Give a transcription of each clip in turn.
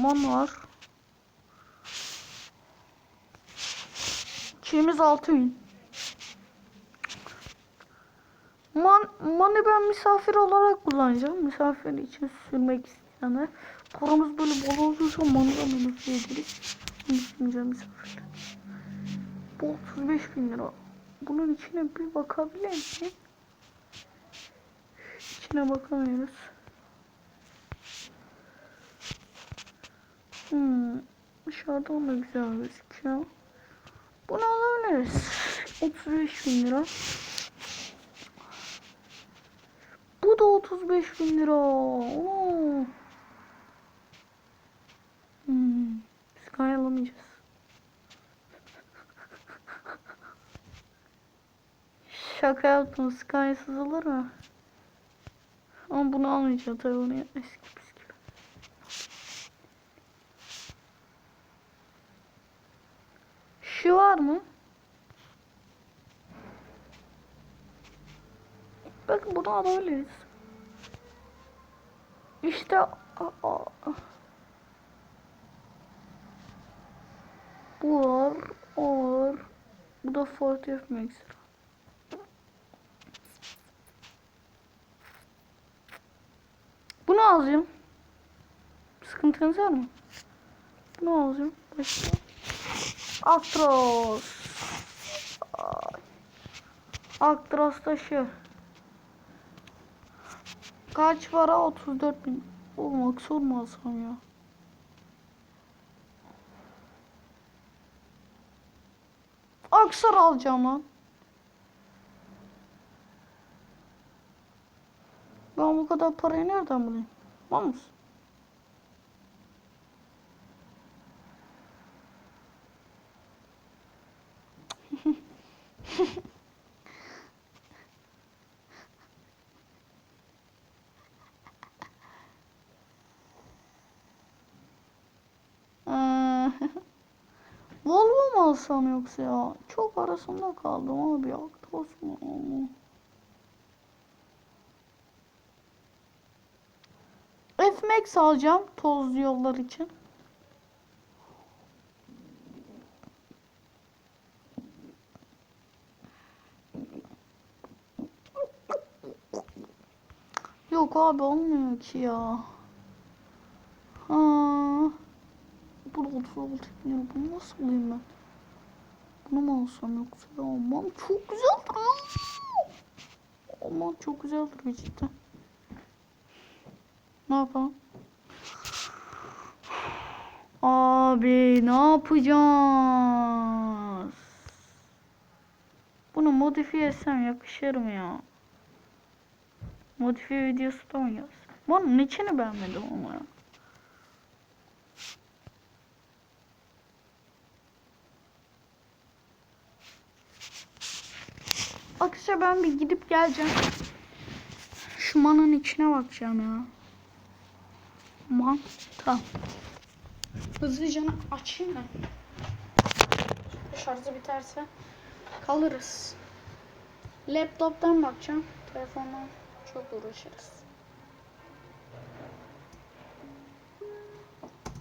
Man, man var. Çiğimiz 6000. Man, manı ben misafir olarak kullanacağım. Misafir için sürmek isteyenler. Paramız böyle bol olursa manı da. Bunu sürmeyeceğim misafir. Bu 35 bin lira. Bunun içine bir bakabilir miyim? İçine bakamıyoruz. Hmm, dışarıdan da güzel gözüküyor. Bunu alabiliriz. 35 bin lira. Bu da 35 bin lira. Oo. Hmm. Sky alamayacağız. Şaka yaptım. Sky'sız olur mu? Ama bunu almayacağım tabii onu eski Şu var mı? Bakın bunu alabiliriz. İşte bu var, o var. Bu da Ford F Max. Bunu alacağım. Sıkıntınız var mı? Bunu alacağım. Başka. Actros da şu. Kaç para? 34 bin. Oğlum aksor mu alsam ya? Aksor alacağım lan. Ben bu kadar parayı nereden bulayım? Var Volvo mu alsam yoksa ya? Çok arasında kaldım abi. Actros mu? F-Max alacağım tozlu yollar için. Yok abi olmuyor ki ya. Ha. Bu da 36 bin lira. Bunu nasıl alayım ben? Bunu mu alsam yoksa ya? Aman çok güzel. Aman çok güzel duruyor cidden. Ne yapalım? Abi ne yapacağız? Bunu modifiye etsem yakışır mı ya? Modifiye videosu da yaz? Bunun içini beğenmedim ya. Arkadaşlar ben bir gidip geleceğim. Şu manın içine bakacağım ya. Man. Tamam. Hızlıca açayım ben. Şarjı biterse kalırız. Laptoptan bakacağım. Telefondan çok uğraşırız.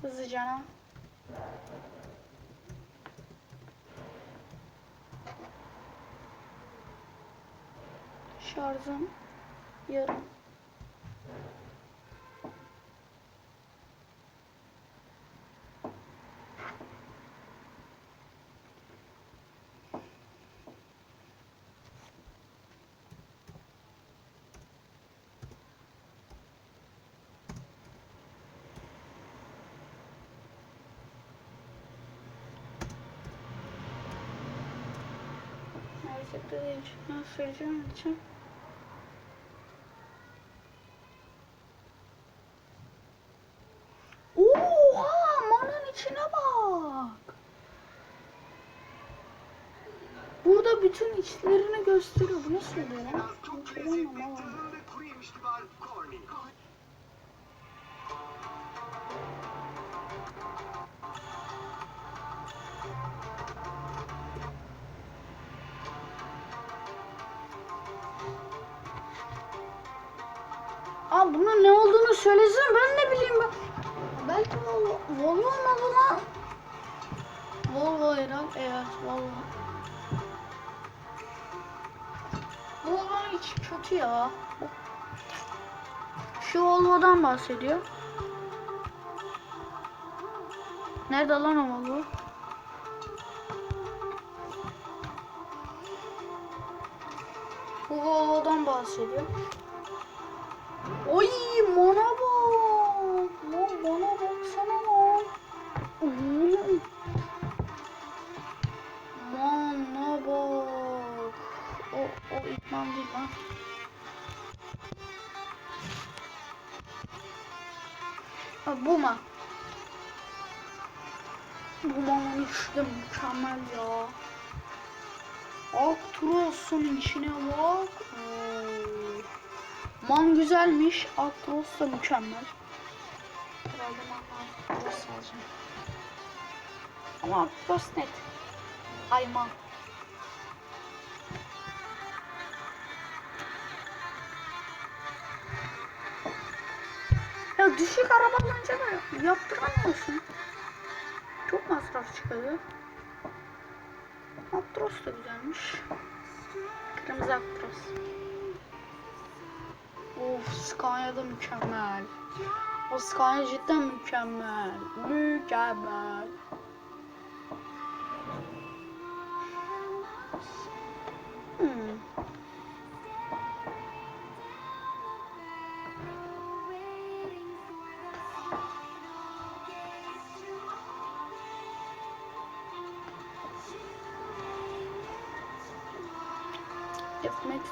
Hızlıca. Şarjım yarım. Neyse de içine süreceğim için. Oha! Manın içine bak. Burada bütün içlerini gösteriyor. Bu nasıl oluyor lan? Hiç Aa bunun ne olduğunu söylesene ben ne bileyim ben. Belki Volvo, Volvo olmadı lan. Volvo herhalde. Evet Volvo. Volvo hiç kötü ya. Şu Volvo'dan bahsediyor. Nerede lan o Volvo? Bu Volvo'dan bahsediyor. İşte mükemmel ya. Aktros'un içine bak. Oo. Man güzelmiş. Actros da mükemmel. Herhalde man alacağım. Ama Actros net. Ay man. Ya düşük araba alınca da yaptıramıyorsun. Çok masraf çıkıyor. Actros da güzelmiş. Kırmızı Actros. Of Scania da mükemmel. O Scania cidden mükemmel. Mükemmel.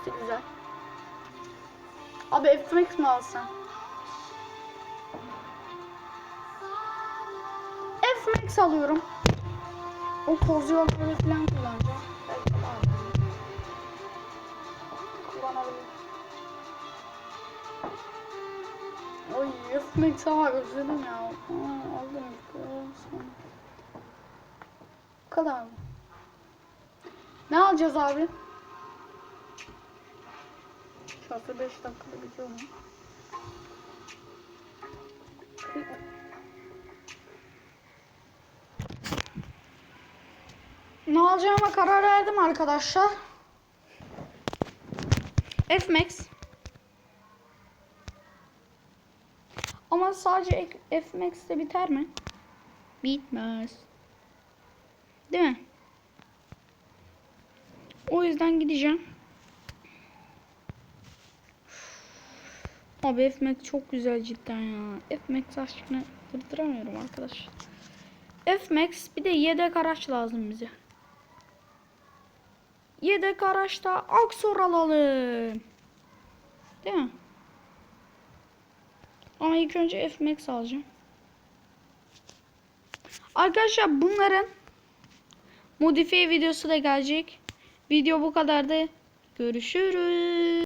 De güzel. Abi F-Max mi alsam? F-Max alıyorum. O toz yolları falan kullanacağım. Belki. Kullanabilirim. Oy F-Max ama özledim ya. Aa, aldım. Bu kadar mı? Ne alacağız abi? Şarkı 5 dakikada bitiyor? Ne alacağıma karar verdim arkadaşlar. F-Max. Ama sadece F-Max'te biter mi? Bitmez. Değil mi? O yüzden gideceğim. Abi F-Max çok güzel cidden ya. F-Max aşkını durduramıyorum arkadaş. F-Max bir de yedek araç lazım bize. Yedek araçta Aksor alalım. Değil mi? Ama ilk önce F-Max alacağım. Arkadaşlar bunların modifiye videosu da gelecek. Video bu kadardı. Görüşürüz.